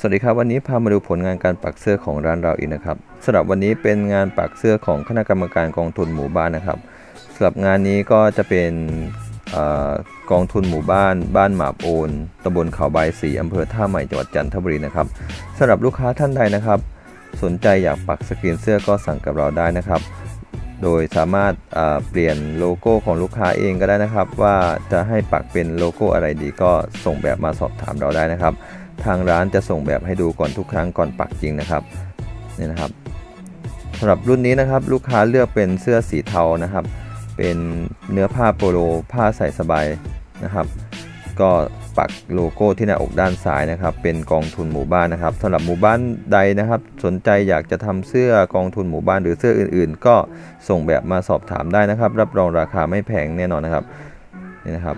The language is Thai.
สวัสดีครับ วันนี้พามาดูผลงานการปักเสื้อของร้านเราอีกนะครับสำหรับวันนี้เป็นงานปักเสื้อของคณะกรรมการกองทุนหมู่บ้านนะครับสำหรับงานนี้ก็จะเป็นอกองทุนหมู่บ้าน บ้านหมาบโอนตำบลเขาบายสีอำเภอท่าใหม่จังหวัดจันทบุรีนะครับสำหรับลูกค้าท่านใดนะครับ สนใจอยากปักสกรีนเสื้อก็สั่งกับเราได้นะครับ โดยสามารถเปลี่ยนโลโก้ของลูกค้าเองก็ได้นะครับ ว่าจะให้ปักเป็นโลโก้อะไรดีก็ส่งแบบมาสอบถามเราได้นะครับ ทางร้านจะส่งแบบให้ดูก่อนทุกครั้งก่อนปักจริงนะครับนี่นะครับสำหรับรุ่นนี้นะครับลูกค้าเลือกเป็นเสื้อสีเทานะครับ เป็นเนื้อผ้าโปโลผ้าใส่สบายนะครับ ก็ ปักโลโก้ที่หน้าอกด้านซ้ายนะครับ เป็นกองทุนหมู่บ้านนะครับสำหรับหมู่บ้านใดนะครับ สนใจอยากจะทำเสื้อกองทุนหมู่บ้านหรือเสื้ออื่น ๆ ก็ส่งแบบมาสอบถามได้นะครับ รับรองราคาไม่แพงแน่นอนนะครับนี่นะครับ